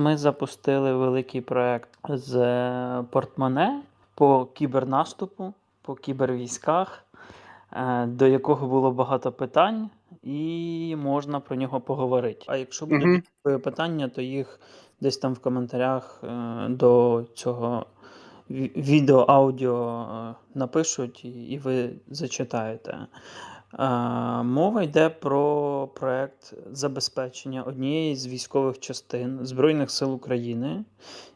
ми запустили великий проект з е, портмоне по кібернаступу, по кібервійськах, е, до якого було багато питань, і можна про нього поговорити. А якщо будуть е, питання, то їх десь там в коментарях е, до цього відео, аудіо напишуть, і ви зачитаєте. Мова йде про проект забезпечення однієї з військових частин Збройних сил України,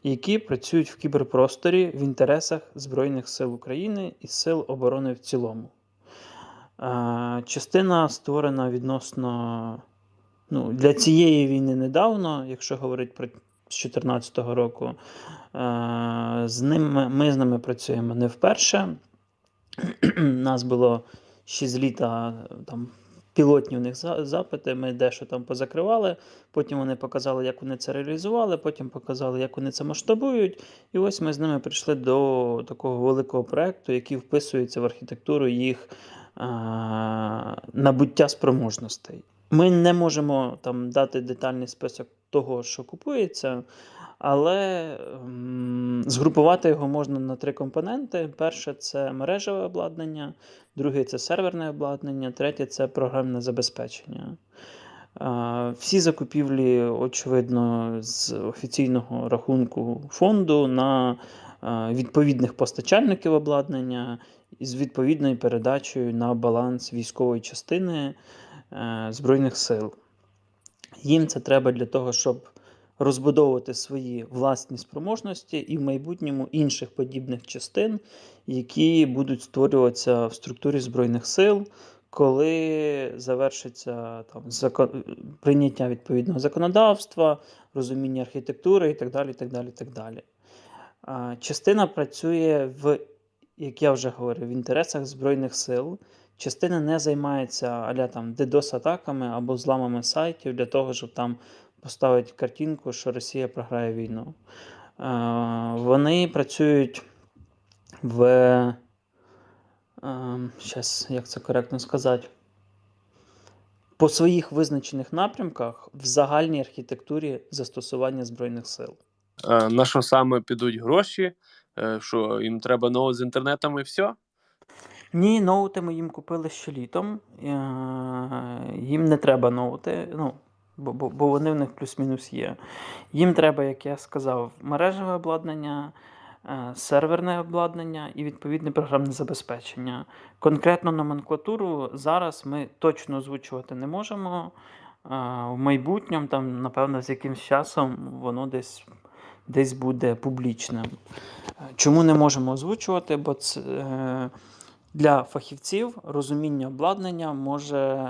які працюють в кіберпросторі в інтересах Збройних сил України і Сил оборони в цілому. Частина створена відносно ну, для цієї війни недавно, якщо говорити про з 2014 року. З ними, ми з ними працюємо не вперше. Нас було 6 літ, а, там пілотні у них за- запити, ми дещо там позакривали. Потім вони показали, як вони це реалізували, потім показали, як вони це масштабують. І ось ми з ними прийшли до такого великого проекту, який вписується в архітектуру їх а, набуття спроможностей. Ми не можемо там дати детальний список того, що купується, але згрупувати його можна на три компоненти: перше це мережеве обладнання, друге це серверне обладнання, третє це програмне забезпечення. Всі закупівлі, очевидно, з офіційного рахунку фонду на відповідних постачальників обладнання з відповідною передачею на баланс військової частини е, Збройних сил. Їм це треба для того, щоб розбудовувати свої власні спроможності і в майбутньому інших подібних частин, які будуть створюватися в структурі Збройних сил, коли завершиться там закон... прийняття відповідного законодавства, розуміння архітектури і так далі. Так далі, так далі. А, Частина працює в, як я вже говорив, в інтересах Збройних сил. Частина не займається аля там DDoS-атаками або зламами сайтів для того, щоб там поставити картинку, що Росія програє війну. Е, Вони працюють в. Зараз, як це коректно сказати? По своїх визначених напрямках в загальній архітектурі застосування Збройних сил. Е, На що саме підуть гроші? Е, Що їм треба ноут з інтернетом і все? Ні, ноути ми їм купили ще літом. Е, Їм не треба ноути, ну, бо, бо, бо вони в них плюс-мінус є. Їм треба, як я сказав, мережеве обладнання, е, серверне обладнання і відповідне програмне забезпечення. Конкретну номенклатуру зараз ми точно озвучувати не можемо. Е, В майбутньому, там, напевно, з якимсь часом воно десь, десь буде публічним. Чому не можемо озвучувати? Бо це. е, для фахівців розуміння обладнання може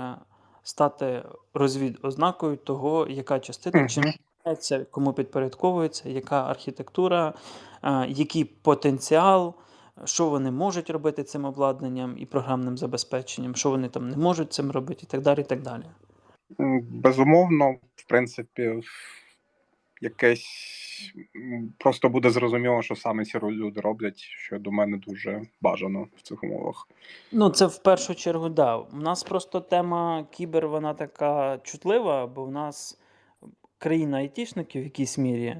стати розвід ознакою того, яка частина чим займається, кому підпорядковується, яка архітектура, який потенціал, що вони можуть робити цим обладнанням і програмним забезпеченням, що вони там не можуть цим робити, і так далі. І так далі. Безумовно, в принципі, якесь просто буде зрозуміло, що саме ці люди роблять, що до мене дуже бажано в цих умовах. Ну, це в першу чергу, да. У нас просто тема кібер, вона така чутлива, бо в нас країна айтішників в якійсь мірі.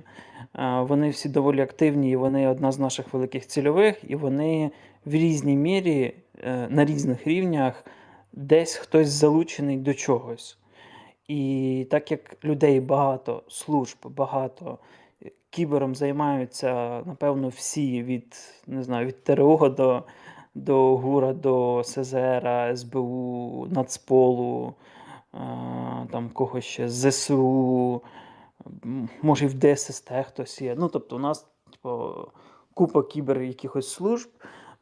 Вони всі доволі активні, і вони одна з наших великих цільових, і вони в різній мірі, е, на різних рівнях, десь хтось залучений до чогось. І так як людей багато, служб багато, е, кібером займаються, напевно, всі від, не знаю, від ТРО до, до ГУРа, до СЗР, СБУ, Нацполу, е, там когось ще ЗСУ, може і в ДССТ хтось є. Ну, тобто, у нас типу, купа кібер якихось служб.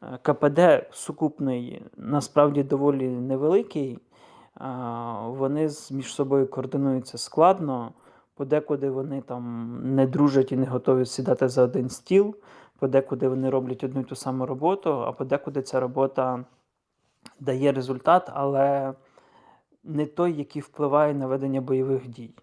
Е, КПД сукупний насправді доволі невеликий. Вони між собою координуються складно. Подекуди вони там не дружать і не готові сідати за один стіл, подекуди вони роблять одну й ту саму роботу, а подекуди ця робота дає результат, але не той, який впливає на ведення бойових дій.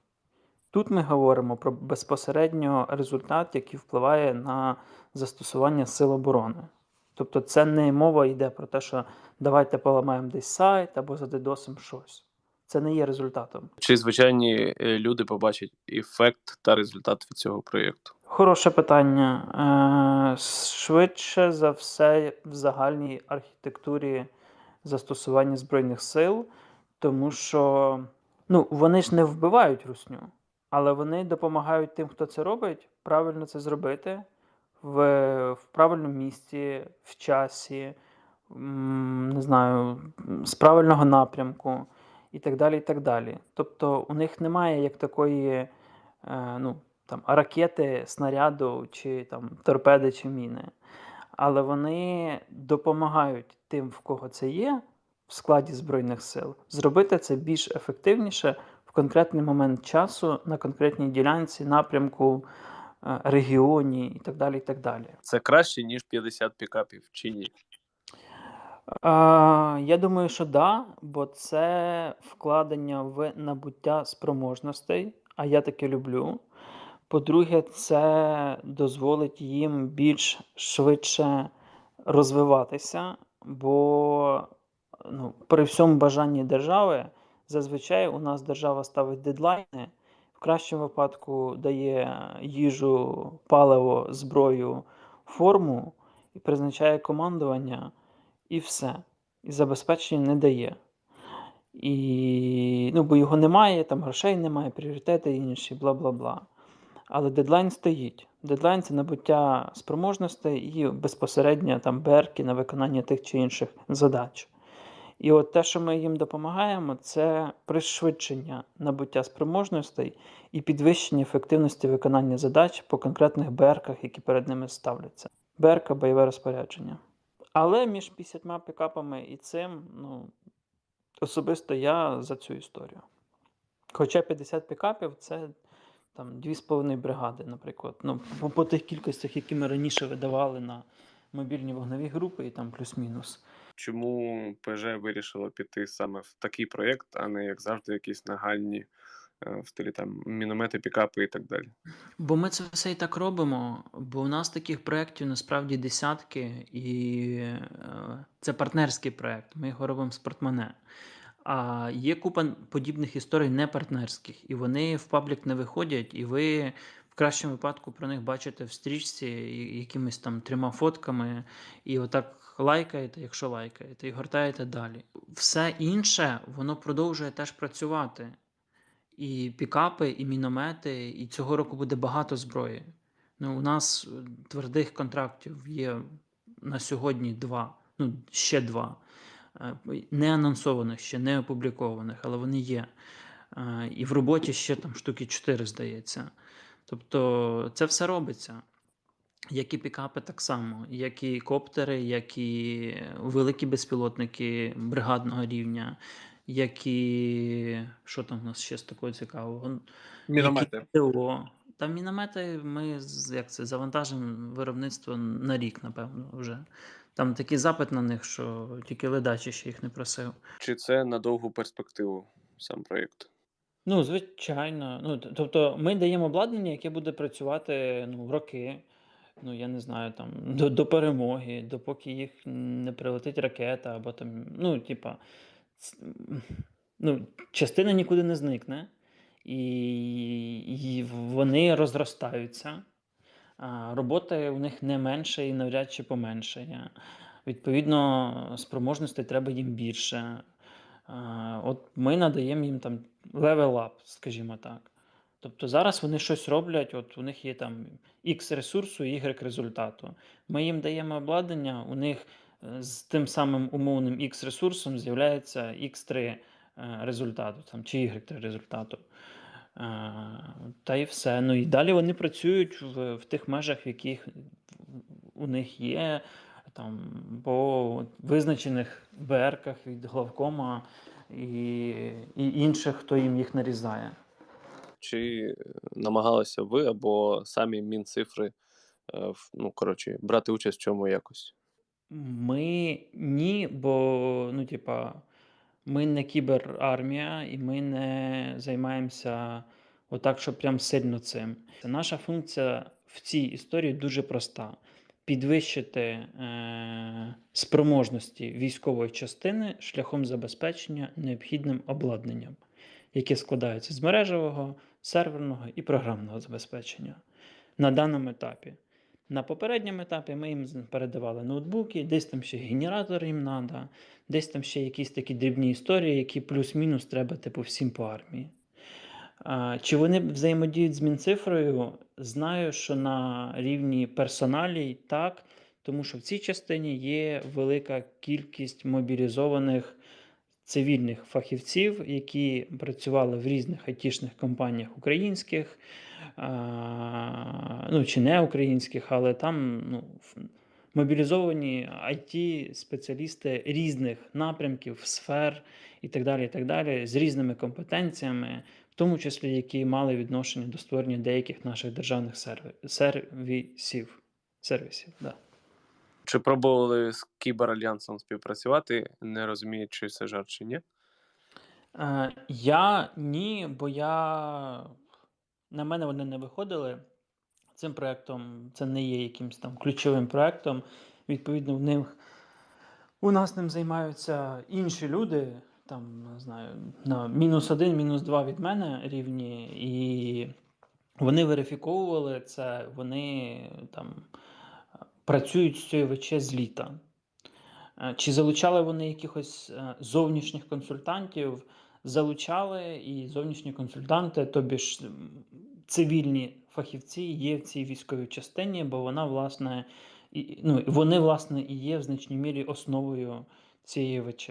Тут ми говоримо про безпосередньо результат, який впливає на застосування сил оборони. Тобто це не мова йде про те, що давайте поламаємо десь сайт або задедосимо щось. це не є результатом. Чи звичайні е, люди побачать ефект та результат від цього проєкту? Хороше питання. Е, Швидше за все в загальній архітектурі застосування Збройних сил, тому що ну, вони ж не вбивають русню, але вони допомагають тим, хто це робить, правильно це зробити в, в правильному місці, в часі, не знаю, з правильного напрямку і так далі. і так далі. Тобто у них немає як такої. е, ну, там, ракети, снаряду, чи там, торпеди, чи міни. Але вони допомагають тим, в кого це є, в складі Збройних сил, зробити це більш ефективніше в конкретний момент часу, на конкретній ділянці, напрямку, е, регіоні і так далі. І так далі. Це краще, ніж 50 пікапів, чи ні? А, я думаю, що да, бо це вкладення в набуття спроможностей, а я таке люблю. По-друге, це дозволить їм більш швидше розвиватися, бо ну, при всьому бажанні держави зазвичай у нас держава ставить дедлайни, в кращому випадку дає їжу, паливо, зброю, форму і призначає командування, і все. І забезпечення не дає. І, ну, бо його немає, там грошей немає, пріоритети інші, бла бла бла. Але дедлайн стоїть. Дедлайн це набуття спроможностей і безпосередньо там берки на виконання тих чи інших задач. І от те, що ми їм допомагаємо, це пришвидшення набуття спроможностей і підвищення ефективності виконання задач по конкретних берках, які перед ними ставляться. Берка бойове розпорядження. Але між 50 пікапами і цим, ну, особисто я за цю історію. Хоча 50 пікапів це там 2,5 бригади, наприклад. Ну, по, по тих кількостях, які ми раніше видавали на мобільні вогневі групи, і там плюс-мінус. Чому ПЖ вирішило піти саме в такий проєкт, а не як завжди, якісь нагальні в стилі там міномети, пікапи і так далі? Бо ми це все і так робимо, бо у нас таких проєктів насправді десятки, і е, це партнерський проєкт. Ми його робимо з портмоне. А є купа подібних історій не партнерських, і вони в паблік не виходять, і ви в кращому випадку про них бачите в стрічці якимись там трьома фотками, і отак лайкаєте, якщо лайкаєте, і гортаєте далі. Все інше воно продовжує теж працювати. І пікапи, і міномети, і цього року буде багато зброї. Ну, у нас е, твердих контрактів є на сьогодні два, ну ще два. Е, Не анонсованих, ще не опублікованих, але вони є. Е, І в роботі ще там штуки 4, здається. Тобто це все робиться. Як і пікапи, так само, як і коптери, як і великі безпілотники бригадного рівня, як і що там у нас ще з такого цікавого? Міномети. Які ТО. Та міномети ми як це, завантажимо виробництво на рік, напевно, вже. Там такий запит на них, що тільки ледачі ще їх не просив. Чи це на довгу перспективу сам проєкт? Ну, звичайно. Ну, тобто ми даємо обладнання, яке буде працювати ну, роки. Ну, я не знаю, там, до, до перемоги, допоки їх не прилетить ракета, або там, ну, типа, ну, частина нікуди не зникне, і, і вони розростаються. Роботи у них не менше і навряд чи поменшає. Відповідно, спроможностей треба їм більше. От ми надаємо їм там level up, скажімо так. Тобто зараз вони щось роблять, от у них є там X ресурсу, Y результату. Ми їм даємо обладнання, у них з тим самим умовним X ресурсом з'являється X3 е, результату там, чи Y3 результату. Е, Та і все. Ну і далі вони працюють в, в тих межах, в яких у них є там, по визначених БРках від главкома і, і інших, хто їм їх нарізає. Чи намагалися ви або самі Мінцифри е, ну, коротше, брати участь в чому якось? Ми ні, бо ну, типа, ми не кіберармія, і ми не займаємося отак, що прям сильно цим. Наша функція в цій історії дуже проста: підвищити е, спроможності військової частини шляхом забезпечення необхідним обладнанням, яке складається з мережевого, серверного і програмного забезпечення на даному етапі. На попередньому етапі ми їм передавали ноутбуки, десь там ще генератор їм треба, десь там ще якісь такі дрібні історії, які плюс-мінус треба типу всім по армії. Чи вони взаємодіють з Мінцифрою? Знаю, що на рівні персоналій так, тому що в цій частині є велика кількість мобілізованих цивільних фахівців, які працювали в різних айтішних компаніях українських, ну чи не українських, але там ну, мобілізовані it спеціалісти різних напрямків, сфер і так далі, і так далі, з різними компетенціями, в тому числі які мали відношення до створення деяких наших державних сервісів. сервісів да. Чи пробували з кіберальянсом співпрацювати, не розумію, чи це жарт чи ні? Е, я ні, бо я на мене вони не виходили. Цим проектом це не є якимось там ключовим проектом. Відповідно, в них у нас ним займаються інші люди, там, не знаю, на мінус один, мінус два від мене рівні, і вони верифіковували це, вони там працюють з цією ВЧ з літа. Е, Чи залучали вони якихось е, зовнішніх консультантів? Залучали і зовнішні консультанти, тобі ж цивільні фахівці є в цій військовій частині, бо вона, власне, і, ну, вони, власне, і є в значній мірі основою цієї ВЧ.